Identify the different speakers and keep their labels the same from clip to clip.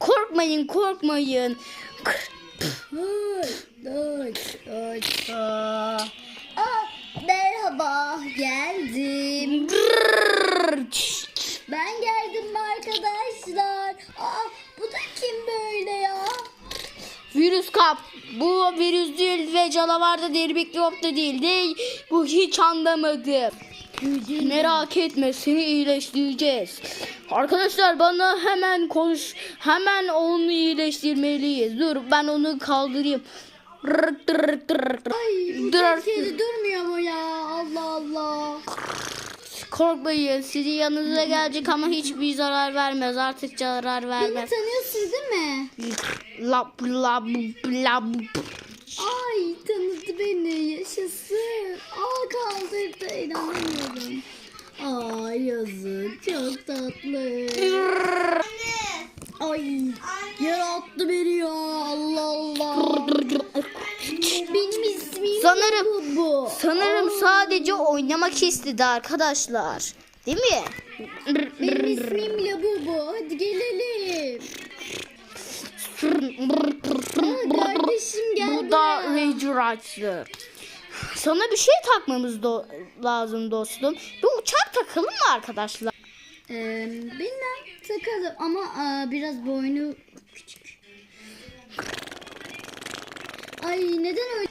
Speaker 1: Korkmayın korkmayın.
Speaker 2: Aa, merhaba, geldim. Ben geldim arkadaşlar. Aa, bu da kim böyle ya?
Speaker 1: Virüs kap. Bu virüs değil ve canavar da değil, mikrop da değil. değil. Bu hiç anlamadım. Merak etme seni iyileştireceğiz. Arkadaşlar bana hemen konuş. Hemen onu iyileştirmeliyiz. Dur ben onu kaldırayım. Rırt rırt rırt.
Speaker 2: Ay. Türkiye'de durmuyor mu ya? Allah Allah.
Speaker 1: Korkmayın sizi yanınıza gelecek ama hiçbir zarar vermez. Artık zarar
Speaker 2: Beni
Speaker 1: vermez.
Speaker 2: tanıyorsunuz değil mi?
Speaker 1: La la la
Speaker 2: Ay tanıdı beni yaşasın. Aa kaldırdı inanamıyorum. Ay yazık çok tatlı. Ay yarattı beni ya Allah Allah. Benim ismim
Speaker 1: Sanırım-
Speaker 2: bu. bu.
Speaker 1: Sanırım sadece oynamak istedi arkadaşlar. Değil mi?
Speaker 2: Benim ismim Labubu. Hadi gelelim.
Speaker 1: Rager Sana bir şey takmamız do- lazım dostum. Bir uçak takalım mı arkadaşlar?
Speaker 2: Ee, bilmem takalım ama aa, biraz boynu küçük. Ay neden öyle?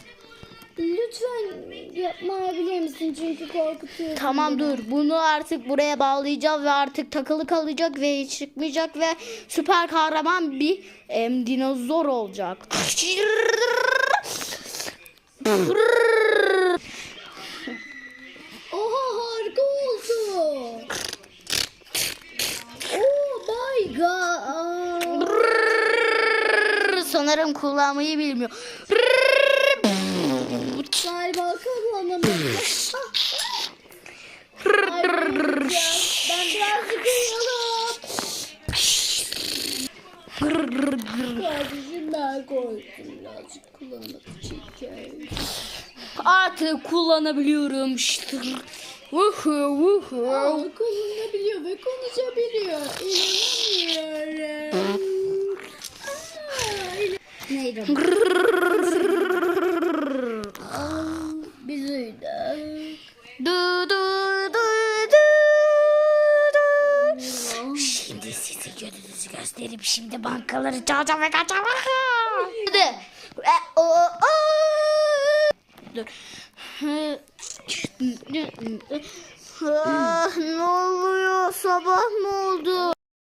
Speaker 2: Lütfen yapmayabilir misin çünkü korkutuyor.
Speaker 1: Tamam dur. Bunu artık buraya bağlayacağız ve artık takılı kalacak ve hiç çıkmayacak ve süper kahraman bir em, dinozor olacak.
Speaker 2: Oha harika oldu. Oh my god.
Speaker 1: Sanırım kullanmayı bilmiyor.
Speaker 2: Galiba kullanamadım. Ay, ben birazcık uyuyalım. Kardeşim ben korktum birazcık kullanmak için.
Speaker 1: Artık kullanabiliyorum. Vuhu vuhu.
Speaker 2: Aa, kullanabiliyor ve konuşabiliyor. İnanamıyorum. Neydi? Biz uyuduk.
Speaker 1: Du du du Size gününüzü göstereyim. Şimdi bankaları çalacağım ve kaçacağım. Hadi. E. Dur. Ah, ne oluyor? Sabah mı oldu?